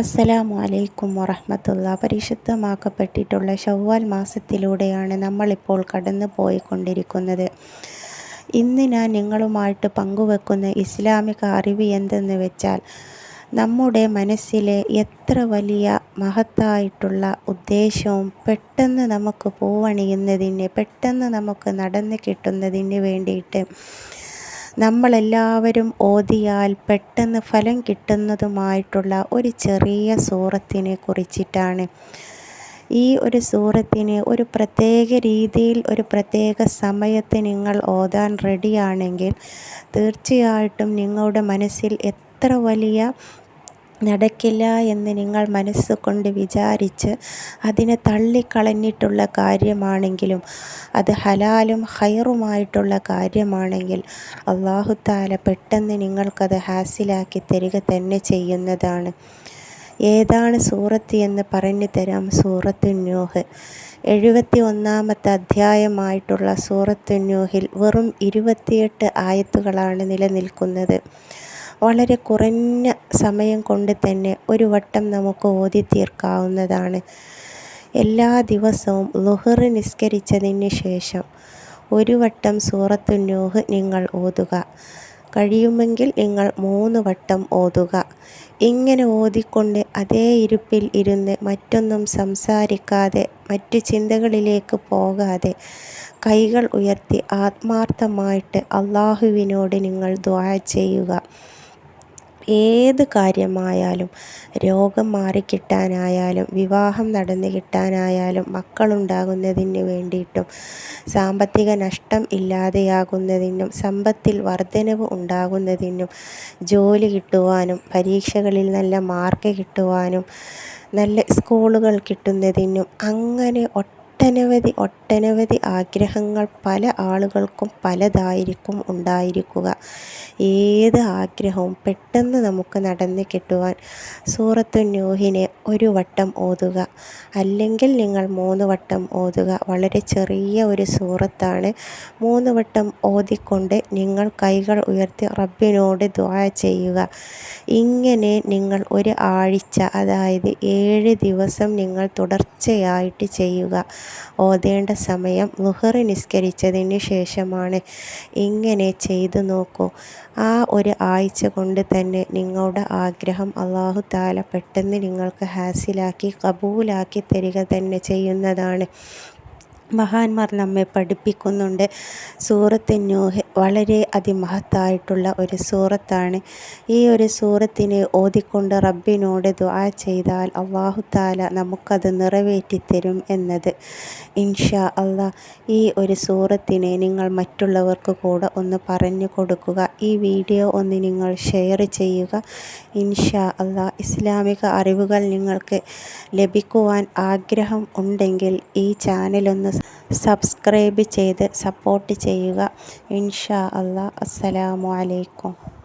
അസ്സലാമു അലൈക്കും വറഹമത്തുള്ള പരിശുദ്ധമാക്കപ്പെട്ടിട്ടുള്ള ഷവ്വാൽ മാസത്തിലൂടെയാണ് നമ്മളിപ്പോൾ കടന്നു പോയിക്കൊണ്ടിരിക്കുന്നത് ഇന്ന് ഞാൻ നിങ്ങളുമായിട്ട് പങ്കുവെക്കുന്ന ഇസ്ലാമിക അറിവ് എന്തെന്ന് വെച്ചാൽ നമ്മുടെ മനസ്സിലെ എത്ര വലിയ മഹത്തായിട്ടുള്ള ഉദ്ദേശവും പെട്ടെന്ന് നമുക്ക് പൂവണിയുന്നതിന് പെട്ടെന്ന് നമുക്ക് നടന്നു കിട്ടുന്നതിന് വേണ്ടിയിട്ട് നമ്മളെല്ലാവരും ഓതിയാൽ പെട്ടെന്ന് ഫലം കിട്ടുന്നതുമായിട്ടുള്ള ഒരു ചെറിയ സൂറത്തിനെ കുറിച്ചിട്ടാണ്. ഈ ഒരു സൂറത്തിന് ഒരു പ്രത്യേക രീതിയിൽ ഒരു പ്രത്യേക സമയത്ത് നിങ്ങൾ ഓതാൻ റെഡിയാണെങ്കിൽ തീർച്ചയായിട്ടും നിങ്ങളുടെ മനസ്സിൽ എത്ര വലിയ നടക്കില്ല എന്ന് നിങ്ങൾ മനസ്സുകൊണ്ട് വിചാരിച്ച് അതിനെ തള്ളിക്കളഞ്ഞിട്ടുള്ള കാര്യമാണെങ്കിലും അത് ഹലാലും ഹൈറുമായിട്ടുള്ള കാര്യമാണെങ്കിൽ അള്ളാഹുത്താല പെട്ടെന്ന് നിങ്ങൾക്കത് ഹാസിലാക്കി തരിക തന്നെ ചെയ്യുന്നതാണ്. ഏതാണ് സൂറത്ത് എന്ന് പറഞ്ഞു തരാം. സൂറത്ത് ന്യൂഹ് എഴുപത്തി ഒന്നാമത്തെ അധ്യായമായിട്ടുള്ള സൂറത്ത് ന്യൂഹിൽ വെറും ഇരുപത്തിയെട്ട് ആയത്തുകളാണ് നിലനിൽക്കുന്നത്. വളരെ കുറഞ്ഞ സമയം കൊണ്ട് തന്നെ ഒരു വട്ടം നമുക്ക് ഓതി തീർക്കാവുന്നതാണ്. എല്ലാ ദിവസവും ലുഹർ നിസ്കരിച്ചതിന് ശേഷം ഒരു വട്ടം സൂറത്തു നൂഹ് നിങ്ങൾ ഓതുക. കഴിയുമെങ്കിൽ നിങ്ങൾ മൂന്ന് വട്ടം ഓതുക. ഇങ്ങനെ ഓതിക്കൊണ്ട് അതേ ഇരുപ്പിൽ ഇരുന്ന് മറ്റൊന്നും സംസാരിക്കാതെ മറ്റു ചിന്തകളിലേക്ക് പോകാതെ കൈകൾ ഉയർത്തി ആത്മാർത്ഥമായിട്ട് അള്ളാഹുവിനോട് നിങ്ങൾ ദ്വാ ചെയ്യുക. ഏത് കാര്യമായാലും രോഗം മാറിക്കിട്ടാനായാലും വിവാഹം നടന്നു കിട്ടാനായാലും മക്കളുണ്ടാകുന്നതിന് വേണ്ടിയിട്ടും സാമ്പത്തിക നഷ്ടം ഇല്ലാതെയാകുന്നതിനും സമ്പത്തിൽ വർധനവ് ഉണ്ടാകുന്നതിനും ജോലി കിട്ടുവാനും പരീക്ഷകളിൽ നല്ല മാർക്ക് കിട്ടുവാനും നല്ല സ്കൂളുകൾ കിട്ടുന്നതിനും അങ്ങനെ ഒട്ടനവധി ഒട്ടനവധി ആഗ്രഹങ്ങൾ പല ആളുകൾക്കും പലതായിരിക്കും ഉണ്ടായിരിക്കുക. ഏത് ആഗ്രഹവും പെട്ടെന്ന് നമുക്ക് നടന്ന് കിട്ടുവാൻ സൂറത്തു ന്യൂഹിനെ ഒരു വട്ടം ഓതുക. അല്ലെങ്കിൽ നിങ്ങൾ മൂന്ന് വട്ടം ഓതുക. വളരെ ചെറിയ ഒരു സൂറത്താണ്. മൂന്ന് വട്ടം ഓതിക്കൊണ്ട് നിങ്ങൾ കൈകൾ ഉയർത്തി റബ്ബിനോട് ദ്വാ ചെയ്യുക. ഇങ്ങനെ നിങ്ങൾ ഒരു ആഴ്ച അതായത് ഏഴ് ദിവസം നിങ്ങൾ തുടർച്ചയായിട്ട് ചെയ്യുക. ഓതേണ്ട സമയം ലുഹറ് നിസ്കരിച്ചതിന് ശേഷമാണ്. ഇങ്ങനെ ചെയ്തു നോക്കൂ. ആ ഒരു ആഴ്ച കൊണ്ട് തന്നെ നിങ്ങളുടെ ആഗ്രഹം അള്ളാഹു താല പെട്ടെന്ന് നിങ്ങൾക്ക് ഹാസിലാക്കി കബൂലാക്കി തരിക തന്നെ ചെയ്യുന്നതാണ്. മഹാന്മാർ നമ്മെ പഠിപ്പിക്കുന്നുണ്ട്. സൂറത്ത് നൂഹ് വളരെ അതിമഹത്തായിട്ടുള്ള ഒരു സൂറത്താണ്. ഈ ഒരു സൂറത്തിനെ ഓതിക്കൊണ്ട് റബ്ബിനോട് ദുആ ചെയ്താൽ അള്ളാഹു താല നമുക്കത് നിറവേറ്റിത്തരും എന്നത്. ഇൻഷാ അള്ളാ ഈ ഒരു സൂറത്തിനെ നിങ്ങൾ മറ്റുള്ളവർക്ക് കൂടെ ഒന്ന് പറഞ്ഞു കൊടുക്കുക. ഈ വീഡിയോ ഒന്ന് നിങ്ങൾ ഷെയർ ചെയ്യുക. ഇൻഷാ അള്ളാ ഇസ്ലാമിക അറിവുകൾ നിങ്ങൾക്ക് ലഭിക്കുവാൻ ആഗ്രഹം ഉണ്ടെങ്കിൽ ഈ ചാനലൊന്ന് സബ്സ്ക്രൈബ് ചെയ്ത് സപ്പോർട്ട് ചെയ്യുക. ഇൻഷാ അള്ളാ അസ്സലാമു അലൈക്കും.